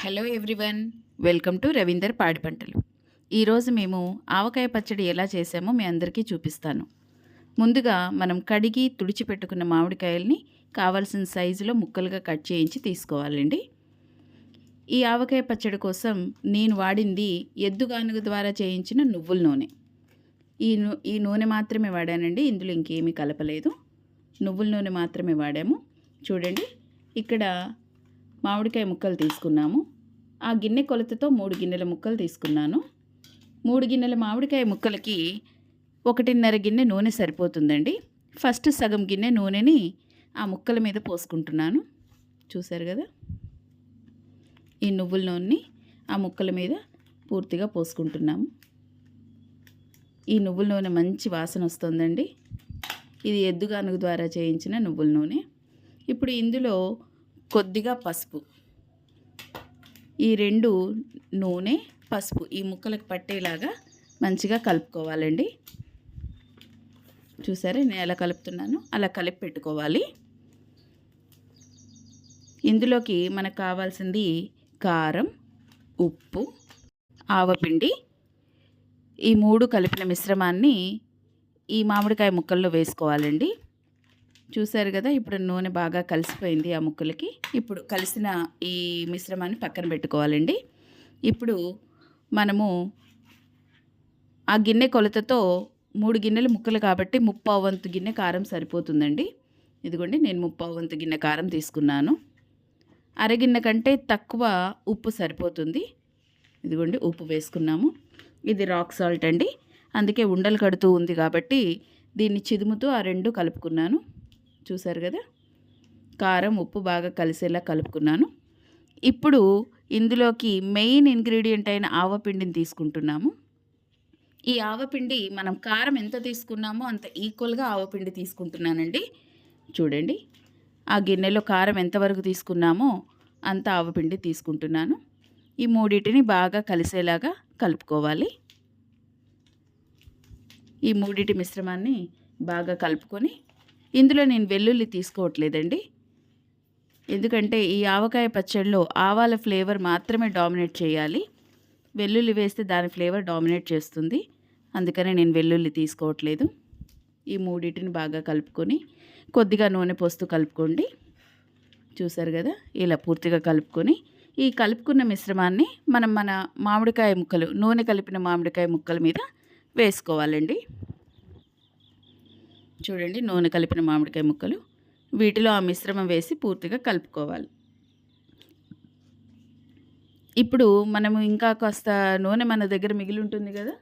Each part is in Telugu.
Hello everyone welcome to Ravinder Padi Pantalu. ఈరోజు మేము ఆవకాయ పచ్చడి ఎలా చేసామో మీ అందరికీ చూపిస్తాను. ముందుగా మనం కడిగి తుడిచిపెట్టుకున్న మామిడికాయల్ని కావాల్సిన సైజులో ముక్కలుగా కట్ చేయించి తీసుకోవాలండి. ఈ ఆవకాయ పచ్చడి కోసం నేను వాడింది ఎద్దుగానుగ ద్వారా చేయించిన నువ్వుల నూనె. ఈ నూ ఈ నూనె మాత్రమే వాడానండి ఇందులో ఇంకేమీ కలపలేదు. నువ్వుల నూనె మాత్రమే వాడాము. చూడండి ఇక్కడ మామిడికాయ ముక్కలు తీసుకున్నాము. ఆ గిన్నె కొలతతో మూడు గిన్నెల ముక్కలు తీసుకున్నాను. మూడు గిన్నెల మామిడికాయ ముక్కలకి ఒకటిన్నర గిన్నె నూనె సరిపోతుందండి. ఫస్ట్ సగం గిన్నె నూనెని ఆ ముక్కల మీద పోసుకుంటున్నాను. చూశారు కదా? ఈ నువ్వుల నూనెని ఆ ముక్కల మీద పూర్తిగా పోసుకుంటున్నాము. ఈ నువ్వుల నూనె మంచి వాసన వస్తుందండి. ఇది ఎద్దుగానుగ ద్వారా చేయించిన నువ్వుల నూనె. ఇప్పుడు ఇందులో కొద్దిగా పసుపు. ఈ రెండు నూనె పసుపు ఈ ముక్కలకు పట్టేలాగా మంచిగా కలుపుకోవాలండి. చూసారా నేను ఎలా కలుపుతున్నాను? అలా కలిపి పెట్టుకోవాలి. ఇందులోకి మనకు కావాల్సింది కారం ఉప్పు ఆవపిండి. ఈ మూడు కలిపిన మిశ్రమాన్ని ఈ మామిడికాయ ముక్కల్లో వేసుకోవాలండి. చూసారు కదా ఇప్పుడు నూనె బాగా కలిసిపోయింది ఆ ముక్కలకి. ఇప్పుడు కలిసిన ఈ మిశ్రమాన్ని పక్కన పెట్టుకోవాలండి. ఇప్పుడు మనము ఆ గిన్నె కొలతతో మూడు గిన్నెలు ముక్కలు కాబట్టి ముప్పావు వంతు గిన్నె కారం సరిపోతుందండి. ఇదిగోండి నేను ముప్పావు వంతు గిన్నె కారం తీసుకున్నాను. అరగిన్నె కంటే తక్కువ ఉప్పు సరిపోతుంది. ఇదిగోండి ఉప్పు వేసుకున్నాము. ఇది రాక్ సాల్ట్ అండి. అందుకే ఉండలు కడుతూ ఉంది కాబట్టి దీన్ని చిదుముతూ ఆ రెండు కలుపుకున్నాను. చూసారు కదా? కారం ఉప్పు బాగా కలిసేలా కలుపుకున్నాను. ఇప్పుడు ఇందులోకి మెయిన్ ఇంగ్రీడియంట్ అయిన ఆవపిండిని తీసుకుంటున్నాము. ఈ ఆవపిండి మనం కారం ఎంత తీసుకున్నామో అంత ఈక్వల్గా ఆవపిండి తీసుకుంటున్నానండి. చూడండి. ఆ గిన్నెలో కారం ఎంతవరకు తీసుకున్నామో అంత ఆవపిండి తీసుకుంటున్నాను. ఈ మూడింటిని బాగా కలిసేలాగా కలుపుకోవాలి. ఈ మూడింటి మిశ్రమాన్ని బాగా కలుపుకొని ఇందులో నేను వెల్లుల్లి తీసుకోవట్లేదండి. ఎందుకంటే ఈ ఆవకాయ పచ్చడిలో ఆవాల ఫ్లేవర్ మాత్రమే డామినేట్ చేయాలి. వెల్లుల్లి వేస్తే దాని ఫ్లేవర్ డామినేట్ చేస్తుంది. అందుకనే నేను వెల్లుల్లి తీసుకోవట్లేదు. ఈ మూడింటిని బాగా కలుపుకొని కొద్దిగా నూనె పోస్తూ కలుపుకోండి. చూసారు కదా? ఇలా పూర్తిగా కలుపుకొని ఈ కలుపుకున్న మిశ్రమాన్ని మనం మన మామిడికాయ ముక్కలు నూనె కలిపిన మామిడికాయ ముక్కల మీద వేసుకోవాలండి. చూడండి నూనె కలిపిన మామిడికాయ ముక్కలు. వీటిలో ఆ మిశ్రమం వేసి పూర్తిగా కలుపుకోవాలి. ఇప్పుడు మనము ఇంకా కాస్త నూనె మన దగ్గర మిగిలి ఉంటుంది కదా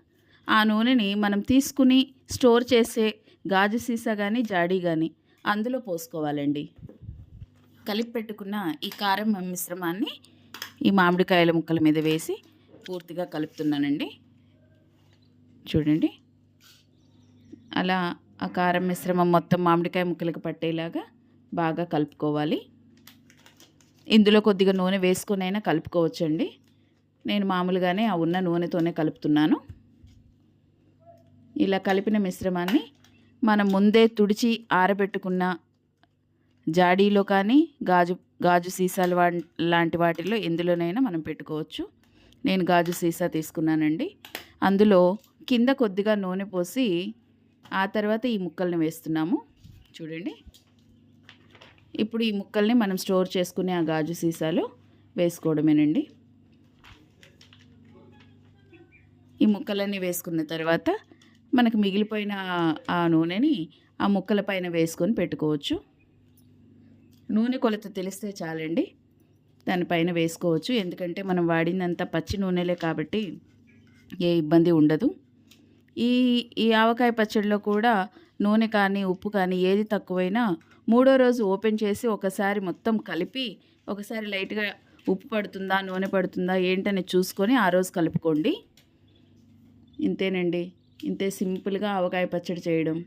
ఆ నూనెని మనం తీసుకుని స్టోర్ చేసే గాజు సీసా కానీ జాడీ కానీ అందులో పోసుకోవాలండి. కలిపి పెట్టుకున్న ఈ కారం మిశ్రమాన్ని ఈ మామిడికాయల ముక్కల మీద వేసి పూర్తిగా కలుపుతున్నానండి. చూడండి అలా ఆ కారం మిశ్రమం మొత్తం మామిడికాయ ముక్కలకు పట్టేలాగా బాగా కలుపుకోవాలి. ఇందులో కొద్దిగా నూనె వేసుకొనైనా కలుపుకోవచ్చండి. నేను మామూలుగానే ఆ ఉన్న నూనెతోనే కలుపుతున్నాను. ఇలా కలిపిన మిశ్రమాన్ని మనం ముందే తుడిచి ఆరబెట్టుకున్న జాడీలో కానీ గాజు గాజు సీసాలు వా లాంటి వాటిల్లో ఎందులోనైనా మనం పెట్టుకోవచ్చు. నేను గాజు సీసా తీసుకున్నానండి. అందులో కింద కొద్దిగా నూనె పోసి ఆ తర్వాత ఈ ముక్కల్ని వేస్తున్నాము. చూడండి. ఇప్పుడు ఈ ముక్కల్ని మనం స్టోర్ చేసుకునే ఆ గాజు సీసాలు వేసుకోవడమేనండి. ఈ ముక్కలన్నీ వేసుకున్న తర్వాత మనకు మిగిలిపోయిన ఆ నూనెని ఆ ముక్కల పైన వేసుకొని పెట్టుకోవచ్చు. నూనె కొలత తెలిస్తే చాలండి. దానిపైన వేసుకోవచ్చు. ఎందుకంటే మనం వాడిందంతా పచ్చి నూనెలే కాబట్టి ఏ ఇబ్బంది ఉండదు. ఈ ఈ ఆవకాయ పచ్చడిలో కూడా నూనె కానీ ఉప్పు కానీ ఏది తక్కువైనా మూడో రోజు ఓపెన్ చేసి ఒకసారి మొత్తం కలిపి ఒకసారి లైట్గా ఉప్పు పడుతుందా నూనె పడుతుందా ఏంటని చూసుకొని ఆ రోజు కలుపుకోండి. ఇంతేనండి. ఇంతే సింపుల్గా ఆవకాయ పచ్చడి చేయడం.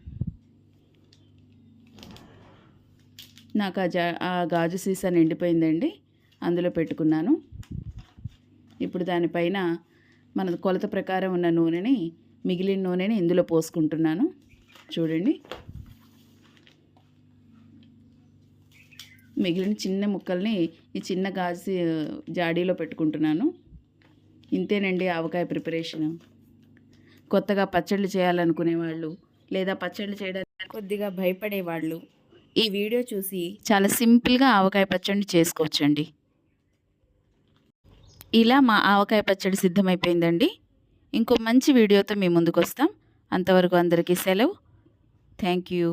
నాకు ఆ జా ఆ గాజు సీసా నిండిపోయిందండి. అందులో పెట్టుకున్నాను. ఇప్పుడు దానిపైన మన కొలత ప్రకారం ఉన్న నూనెని మిగిలిన నూనెని ఇందులో పోసుకుంటున్నాను. చూడండి. మిగిలిన చిన్న ముక్కల్ని ఈ చిన్న గాజు జాడీలో పెట్టుకుంటున్నాను. ఇంతేనండి ఆవకాయ ప్రిపరేషన్. కొత్తగా పచ్చళ్ళు చేయాలనుకునే వాళ్ళు లేదా పచ్చళ్ళు చేయడానికి కొద్దిగా భయపడే వాళ్ళు ఈ వీడియో చూసి చాలా సింపుల్గా ఆవకాయ పచ్చడిని చేసుకోవచ్చండి. ఇలా మా ఆవకాయ పచ్చడి సిద్ధమైపోయిందండి. ఇంకో మంచి వీడియోతో మీ ముందుకు వస్తాం అంతవరకు అందరికీ సెలవు. Thank you.